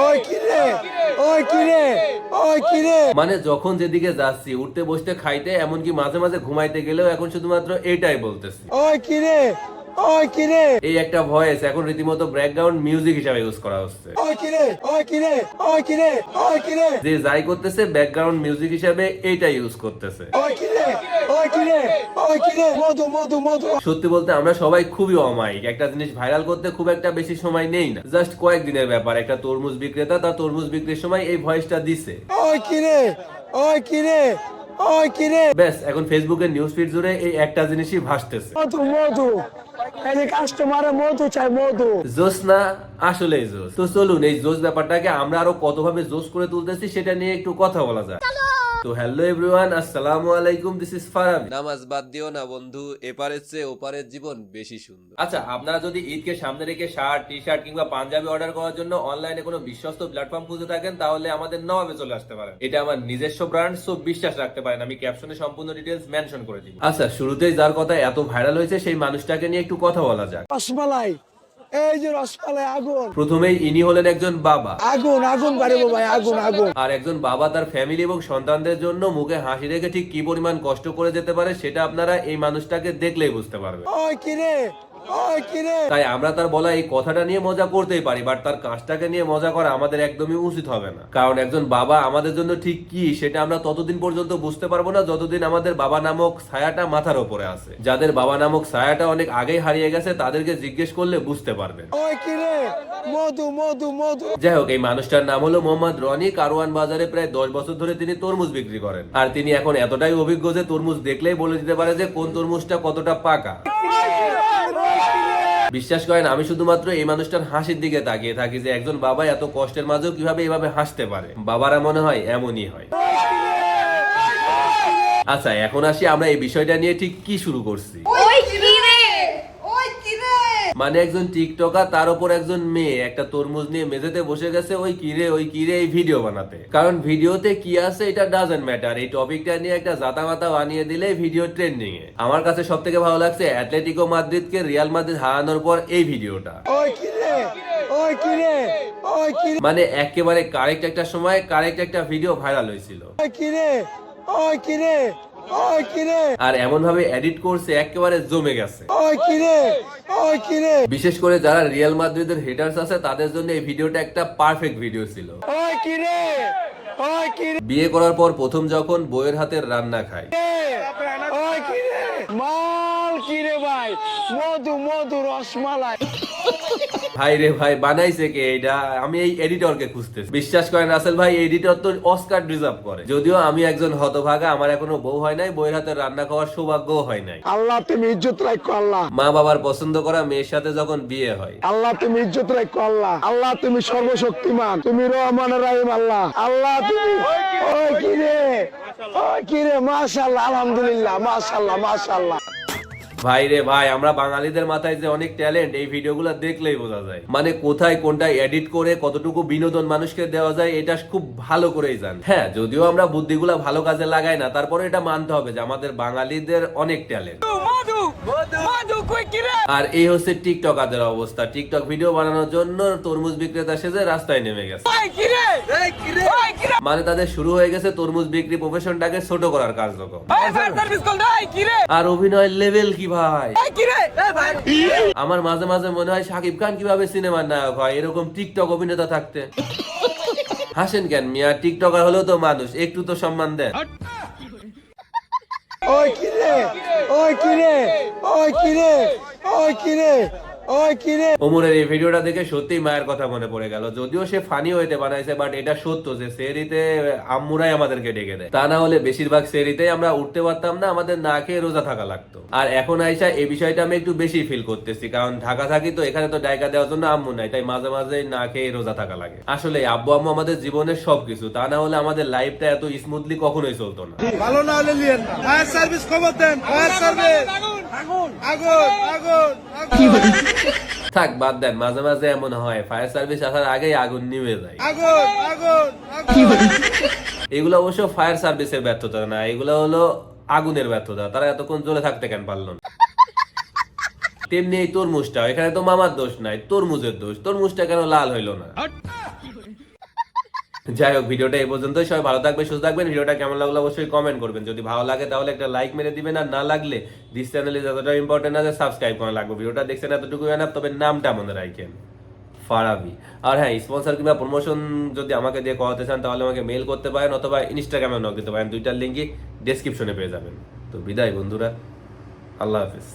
ওই কিরে ওই কিরে ওই কিরে মানে যখন যেদিকে যাচ্ছি উঠতে বসতে খাইতে এমনকি মাঝে মাঝে ঘুমাইতে গেলেও এখন শুধুমাত্র এটাই বলতেছি। ওই কিরে ওই কিরে এই একটা ভয়েস এখন রীতিমতো ব্যাকগ্রাউন্ড মিউজিক হিসাবে ইউজ করা হচ্ছে ওই কিরে ওই কিরে ওই কিরে ওই কিরে যে যাই করতেছে ব্যাকগ্রাউন্ড মিউজিক হিসাবে ইউজ করতেছে ওই কিরে ওই কিরে ওই কিরে মধু মধু মধু সত্যি বলতে আমরা সবাই খুবই অমায়িক একটা জিনিস ভাইরাল করতে খুব একটা বেশি সময় নেই না জাস্ট কয়েকদিনের ব্যাপার একটা তরমুজ বিক্রেতা তার তরমুজ বিক্রির সময় এই ভয়েসটা দিছে ওই কিরে ওই কিরে ওই কিরে ব্যাস এখন ফেসবুকের নিউজ ফিড জুড়ে এই একটা জিনিসই ভাসতেছে। মধু মধু। এই কাস্টমারে মধু চাই মধু। জোস না আসলে জোস। তো চলুন এই জোস ব্যাপারটাকে আমরা আরও কতভাবে জোস করে তুলতেছি সেটা নিয়ে একটু কথা বলা যায় তো হ্যালো এভরিওয়ান আসসালামু আলাইকুম দিস ইজ ফারাবি নামাজ বাদ দিও না বন্ধু এপারের চেয়ে ওপারের জীবন বেশি সুন্দর। আচ্ছা আপনারা যদি ঈদকে সামনে রেখে শার্ট টি শার্ট কিংবা পাঞ্জাবি অর্ডার করার জন্য অনলাইনে কোনো বিশ্বস্ত প্ল্যাটফর্ম খুঁজে থাকেন তাহলে আমাদের নবাবে চলে আসতে পারেন। এটা আমার নিজস্ব ব্র্যান্ড সো বিশ্বাস রাখতে পারেন আমি ক্যাপশনে সম্পূর্ণ ডিটেলস মেনশন করে দিব। আচ্ছা শুরুতেই যার কথা এত ভাইরাল হয়েছে সেই মানুষটাকে নিয়ে একটু কথা বলা যাক। রসমালাই এই যে রসমালাই আগুন। প্রথমেই ইনি হলেন একজন বাবা। আগুন আগুন বাড়িব ভাই আগুন আগুন। আর একজন বাবা তার ফ্যামিলি এবং সন্তানদের জন্য মুখে হাসি রেখে ঠিক কি পরিমাণ কষ্ট করে যেতে পারে সেটা আপনারা এই মানুষটাকে দেখলেই বুঝতে পারবেন। ওই কিরে তাই আমরা তার বলা এই কথাটা নিয়ে মজা করতেই পারি বাট তার কাজটাকে নিয়ে মজা করা আমাদের একদমই উচিত হবে না। কারণ একজন বাবা আমাদের জন্য ঠিক কি সেটা আমরা ততদিন পর্যন্ত বুঝতে পারব না যতদিন আমাদের বাবা নামক ছায়াটা মাথার উপরে আছে। যাদের বাবা নামক ছায়াটা অনেক আগেই হারিয়ে গেছে তাদেরকে জিজ্ঞেস করলে বুঝতে পারবেন। মধু মধু মধু। যাই হোক এই মানুষটার নাম হলো মোহাম্মদ রনি কারওয়ান বাজারে প্রায় দশ বছর ধরে তিনি তরমুজ বিক্রি করেন। আর তিনি এখন এতটাই অভিজ্ঞ যে তরমুজ দেখলেই বলে দিতে পারে যে কোন তরমুজটা কতটা পাকা। বিশ্বাস করেন, আমি শুধুমাত্র এই মানুষটার হাসির দিকে তাকিয়ে থাকি যে একজন বাবা এত কষ্টের মাঝেও কীভাবে এভাবে হাসতে পারে। বাবারা মনে হয় এমনই হয়। আচ্ছা এখন আসি আমরা এই বিষয়টা নিয়ে ঠিক কি শুরু করছি। মানে একজন টিকটকার তার উপর একজন মেয়ে একটা তরমুজ নিয়ে মেঝেতে বসে গেছে ওই কিরে ওই কিরে এই ভিডিও বানাতে। কারণ ভিডিওতে কি আছে এটা ডাজেন্ট ম্যাটার এই টপিকটা নিয়ে একটা জাতামাতা বানিয়ে দিলে ভিডিও ট্রেন্ডিং এ। আমার কাছে সব থেকে ভালো লাগছে অ্যাটলেটিকো মাদ্রিদকে রিয়াল মাদ্রিদ হারানোর পর এই ভিডিওটা। ওই কিরে ওই কিরে ওই কিরে মানে একেবারে কারেক্ট একটা সময় কারেক্ট একটা ভিডিও ভাইরাল হয়েছিল। ওই কিরে ওই কিরে আর এমন ভাবে এডিট করছে একেবারে জমে গেছে। বিশেষ করে যারা রিয়াল মাদ্রিদের হেটার্স আছে তাদের জন্য এই ভিডিওটা একটা পারফেক্ট ভিডিও ছিল। বিয়ে করার পর প্রথম যখন বইয়ের হাতের রান্না খায়। মাল কিরে ভাই? মধু মধু রসমালাই। ভাই রে ভাই বানাইছে কে এটা? আমি এই এডিটরকে খুঁজতেছি। বিশ্বাস করেন রাসেল ভাই এডিটর তো অস্কার ডিজার্ভ করে। যদিও আমি একজন হতভাগা আমার এখনও বউ হয় নাই বইয়ের হাতে রান্না খাওয়ার সৌভাগ্যও হয় নাই। আল্লাহ তুমি ইজ্জত রাখো আল্লাহ। মা বাবার পছন্দ করা মেয়ের সাথে যখন বিয়ে হয়। আল্লাহ তুমি ইজ্জত রাখো আল্লাহ। আল্লাহ তুমি সর্বশক্তিমান। তুমি রহমান রাহিম আল্লাহ। আল্লাহ তুমি ওই কিরে ওই কিরে মাশাআল্লাহ আলহামদুলিল্লাহ মাশাআল্লাহ মাশাআল্লাহ। ভাই রে ভাই, আমরা বাঙালিদের মাথায় যে অনেক ট্যালেন্ট এই ভিডিওগুলো দেখলেই বোঝা যায়। মানে কোথায় কোনটা এডিট করে কতটুকু বিনোদন মানুষকে দেওয়া যায়, এটা খুব ভালো করেই জান। হ্যাঁ যদিও আমরা বুদ্ধিগুলা ভালো কাজে লাগাই না তারপরে এটা মানতে হবে যে আমাদের বাঙালিদের অনেক ট্যালেন্ট আর এই হচ্ছে টিকটকারদের অবস্থা। টিকটক ভিডিও বানানোর জন্য তরমুজ বিক্রেতা সেজে রাস্তায় নেমে গেছে। মানে তাদের শুরু হয়ে গেছে তরমুজ বিক্রি প্রফেশনটাকে ছোট করার কার্যক্রম আর অভিনয়ের লেভেল কি ভাই? আমার মাঝে মাঝে মনে হয় সাকিব খান কীভাবে সিনেমার নায়ক হয় এরকম টিকটক অভিনেতা থাকতে। হাসেন কেন মিয়া? টিকটকার হলেও তো মানুষ একটু তো সম্মান দেন। ওই কিরে ওই কিরে ওই কিরে ওই কিরে ওই ওমরের এই ভিডিওটা দেখে সত্যি মায়ের কথা মনে পড়ে গেল। যদিও সে ফানি হইতে বানাইছে বাট এটা সত্য যে সেরিতে আম্মুরাই আমাদেরকে ডেকে দেয়। তা না হলে বেশিরভাগ সেরিতে আমরা উঠতে পারতাম না আমাদের না খেয়ে রোজা থাকা লাগতো। আর এখন আইসা এই বিষয়টা আমি একটু বেশি ফিল করতেছি কারণ ঢাকা থাকি তো এখানে তো ডাইকা দেওয়ার জন্য আম্মু নাই তাই মাঝে মাঝে না খেয়ে রোজা থাকা লাগে। আসলে আব্বু আম্মু আমাদের জীবনের সবকিছু তা না হলে আমাদের লাইফটা এত স্মুথলি কখনোই চলতো না। ভালো না হলে নিয়েন না। ফায়ার সার্ভিস খবর দেন ফায়ার সার্ভিস। আগুন আগুন। আগুন আগুন থাক বাদ দেন মাঝে মাঝে এমন হয়। ফায়ার সার্ভিস আসার আগেই আগুন নিভে যায়। আগুন আগুন আগুন। এগুলো অবশ্য ফায়ার সার্ভিসের ব্যর্থতা না এগুলো হলো আগুনের ব্যর্থতা। তারা এতক্ষণ জ্বলে থাকতে কেন পারল না? তেমনি এই তরমুজটা এখানে তো মামার দোষ নাই তরমুজের দোষ। তরমুজটা কেন লাল হইল না? যাই হোক, ভিডিওটা এই পর্যন্তই। সবাই ভালো থাকবে সুস্থ থাকবেন। ভিডিওটা কেমন লাগল অবশ্যই কমেন্ট করবেন। যদি ভালো লাগে তাহলে একটা লাইক মেরে দিবেন, আর না লাগলে দিস চ্যানেল এতটা ইম্পর্টেন্ট আছে সাবস্ক্রাইব করা লাগবে। ভিডিওটা দেখছেন এতটুকু না, তবে নামটা মনে রাখেন ফারাবি আর হ্যাঁ স্পন্সর কিংবা প্রমোশন যদি আমাকে দিয়ে করাতে চান, তাহলে আমাকে মেল করতে পারেন অথবা ইনস্টাগ্রামে নক দিতে পারেন। দুইটার লিঙ্কই ডেসক্রিপশনে পেয়ে যাবেন। তো বিদায় বন্ধুরা, আল্লাহ হাফিজ।